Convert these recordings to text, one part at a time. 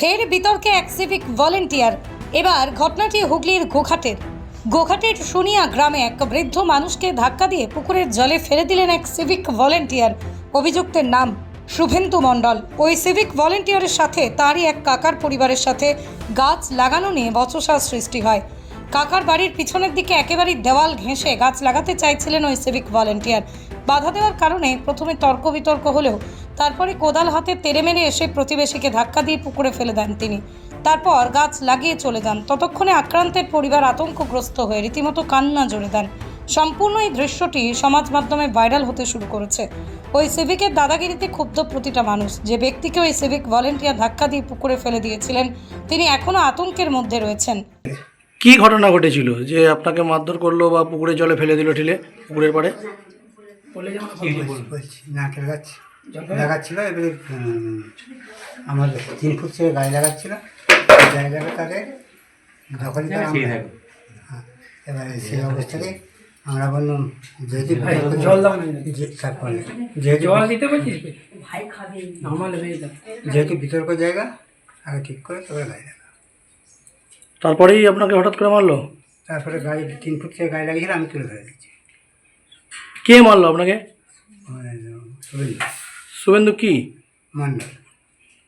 ফের বিতর্কে এক সিভিক ভলেন্টিয়ার এবার ঘটনাটি হুগলির গোঘাটের। গোঘাটের সোনিয়া গ্রামে এক বৃদ্ধ মানুষকে ধাক্কা দিয়ে পুকুরের জলে ফেলে দিলেন এক সিভিক ভলেন্টিয়ার অভিযুক্তের নাম শুভেন্দু মণ্ডল। ওই সিভিক ভলেন্টিয়ারের সাথে তারই এক কাকার পরিবারের সাথে গাছ লাগানো নিয়ে বচসা সৃষ্টি হয়। কাকার বাড়ির পিছনের দিকে একেবারেই দেওয়াল ঘেঁষে গাছ লাগাতে চাইছিলেন ওই সিভিক ভলেন্টিয়ার বাধা দেওয়ার কারণে প্রথমে তর্ক বিতর্ক হলেও তারপরে কোদাল হাতে তেড়ে মেরে এসে প্রতিবেশীকে ধাক্কা দিয়ে পুকুরে ফেলে দেন তিনি। তারপর গাছ লাগিয়ে চলে যান। ততক্ষণে আক্রান্তের পরিবার আতঙ্কগ্রস্ত হয়ে রীতিমতো কান্না জোরে দেন। সম্পূর্ণ এই দৃশ্যটি সমাজ মাধ্যমে ভাইরাল হতে শুরু করেছে। ওই সিভিকের দাদাগিরিতে ক্ষুব্ধ প্রতিটা মানুষ। যে ব্যক্তিকে ওই সিভিক ভলেন্টিয়ার ধাক্কা দিয়ে পুকুরে ফেলে দিয়েছিলেন তিনি এখনও আতঙ্কের মধ্যে রয়েছেন। কি ঘটনা ঘটেছিল? যে আপনাকে মারধর করল বা পুকুরে জলে ফেলে দিল ঠিলে পুকুরের পাড়ে? বলছি গাছ লাগাচ্ছিল এবারে আমার তিন ফুট থেকে গাছ লাগাচ্ছিল। জায়গাটা তাদের হ্যাঁ, এবারে সেই অবস্থাতে আমরা বললাম যেহেতু জল দাও না। যেহেতু জল দিতে পারছিস আমার হয়ে যাবে। যেহেতু বিতর্ক জায়গা আগে ঠিক করে তারপরে গাছ লাগা তারপরেই আপনাকে হঠাৎ করে মারলো? তারপরে গাড়ি তিন ফুট থেকে গাছ লাগিয়েছিল আমি তুলে ধরে দিচ্ছি কে মারলো আপনাকে? মানে শুভেন্দু। শুভেন্দু কি? মণ্ডল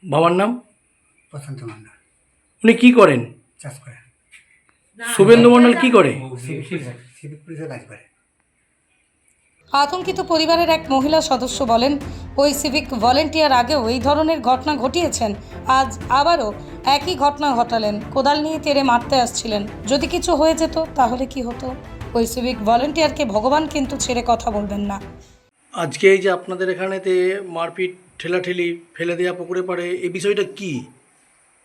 বাবার নাম? প্রশান্ত মণ্ডল উনি কি করেন? চাষ করে শুভেন্দু মণ্ডল কি করে? সিভিক পুলিশের কাজ করে আতঙ্কিত পরিবারের এক মহিলা সদস্য বলেন ওই সিভিক ভলেন্টিয়ার আগেও এই ধরনের ঘটনা ঘটিয়েছেন আজ আবারও একই ঘটনা ঘটালেন। কোদাল নিয়ে তেড়ে মারতে আসছিলেন। যদি কিছু হয়ে যেত তাহলে কি হতো? ওই সিভিক ভলেন্টিয়ারকে ভগবান কিন্তু ছেড়ে কথা বলবেন না। আজকে এই যে আপনাদের এখানেতে মারপিট ঠেলাঠেলি ফেলে দেওয়া পুকুরে পাড়ে এই বিষয়টা কি?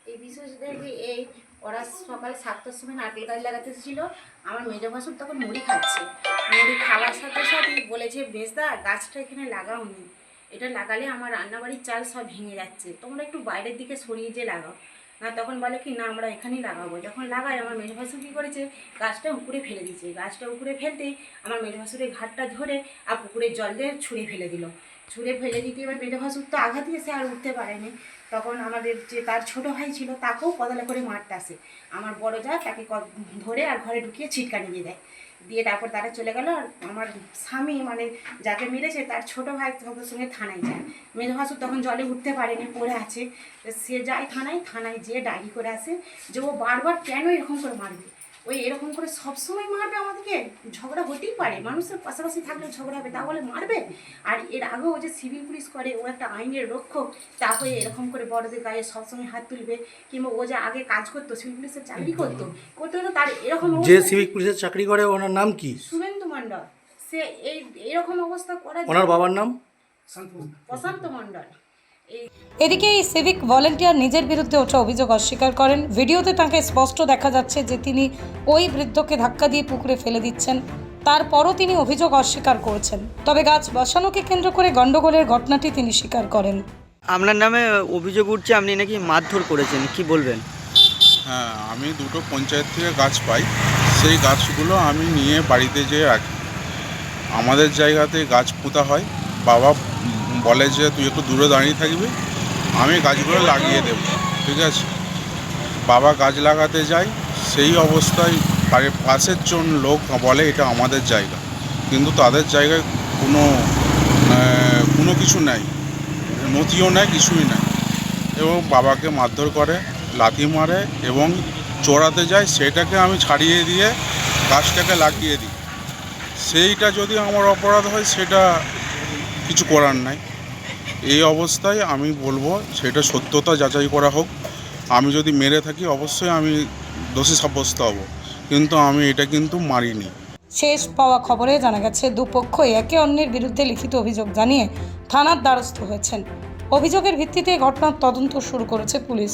এই বিষয়টা এই ওরা সকালে সাতটার সময় নারকেল গাছ লাগাতে ছিল আমার মেজো ভাসুর তখন মুড়ি খাচ্ছে। মুড়ি খাওয়ার সাথে সাথে বলেছে বেশদা গাছটা এখানে লাগাওনি। এটা লাগালে আমার রান্নাবাড়ির চাল সব ভেঙে যাচ্ছে। তোমরা একটু বাইরের দিকে সরিয়ে যে লাগাও। না, তখন বলে কি, না, আমরা এখানেই লাগাবো। যখন লাগাই আমার মেজো ভাসুর কী করেছে, গাছটা উপরে ফেলে দিয়েছে। গাছটা উপরে ফেলতেই আমার মেজো ভাসুরের ঘাটটা ধরে আর পুকুরের জল দিয়ে ছুঁড়ে ফেলে দিল। ছুঁড়ে ফেলে দিতে, এবার মেজো ভাসুর তো আঘাত দিয়েছে আর উঠতে পারেনি। তখন আমাদের যে তার ছোট ভাই ছিল, তাকেও কদালে করে মারতে আসে। আমার বড় যা, তাকে ধরে আর ঘরে ঢুকিয়ে ছিটকানি দিয়ে দেয়। দিয়ে তারপর তারা চলে গেল আর আমার স্বামী মানে যাকে মেরেছে, তার ছোট ভাই সঙ্গে সঙ্গে থানায় যায়। মেজ ভাসুর তখন জলে উঠতে পারেনি, পড়ে আছে। সে যায় থানায় থানায় যেয়ে ডায়েরি করে আসে যে ও বারবার কেন এরকম করে মারবে? ওই এরকম করে সবসময় মারবে আমাদেরকে? ঝগড়া হতেই পারে। মানুষের পাশাপাশি থাকলে ঝগড়া হবে তা বলে মারবে? আর এর আগেও যে সিভিল পুলিশ করে ও একটা আইনের রক্ষক তা হয়ে এরকম করে বড়দের গায়ে সবসময় হাত তুলবে কিংবা ও যে আগে কাজ করতো সিভিল পুলিশের চাকরি করতো করতে হতো তার এরকম যে সিভিক পুলিশের চাকরি করে ওনার নাম কি? শুভেন্দু মণ্ডল। সে এই এরকম অবস্থা করার ওনার বাবার নাম? প্রশান্ত মণ্ডল। এদিকে এই সিভিক ভলেন্টিয়ার নিজের বিরুদ্ধে ওঠা অভিযোগ অস্বীকার করেন। ভিডিওতে তাকে স্পষ্ট দেখা যাচ্ছে যে তিনি ওই বৃদ্ধকে ধাক্কা দিয়ে পুকুরে ফেলে দিচ্ছেন। তারপরও তিনি অভিযোগ অস্বীকার করেছেন। তবে গাছ বসানোকে কেন্দ্র করে গণ্ডগোলের ঘটনাটি তিনি স্বীকার করেন। আপনার নামে অভিযোগ উঠছে আপনি নাকি মারধর করেছেন কি বলবেন? হ্যাঁ আমি দুটো পঞ্চায়েত থেকে গাছ পাই। সেই গাছগুলো আমি নিয়ে বাড়িতে যেয়ে রাখি। আমাদের জায়গাতে গাছ পোঁতা হয় বাবা বলে যে তুই একটু দূরে দাঁড়িয়ে থাকবি, আমি গাছগুলো লাগিয়ে দেব, ঠিক আছে? বাবা গাছ লাগাতে যায়, সেই অবস্থায় বাড়ির পাশের জন লোক বলে এটা আমাদের জায়গা। কিন্তু তাদের জায়গায় কোনো কোনো কিছু নাই, নথিও নেই, কিছুই নাই। এবং বাবাকে মারধর করে, লাথি মারে এবং চড়াতে যায়, সেটাকে আমি ছাড়িয়ে দিয়ে গাছটাকে লাগিয়ে দিই। সেইটা যদি আমার অপরাধ হয়, সেটা কিছু করার নাই। এই অবস্থায় আমি বলব সেটা সত্যতা যাচাই করা হোক। আমি যদি মেরে থাকি অবশ্যই আমি দোষী সাব্যস্ত হব। কিন্তু আমি এটা কিন্তু মারিনি। শেষ পাওয়া খবরে জানা গেছে, দুপক্ষই একে অন্যের বিরুদ্ধে লিখিত অভিযোগ জানিয়ে থানার দ্বারস্থ হয়েছেন। অভিযোগের ভিত্তিতে ঘটনার তদন্ত শুরু করেছে পুলিশ।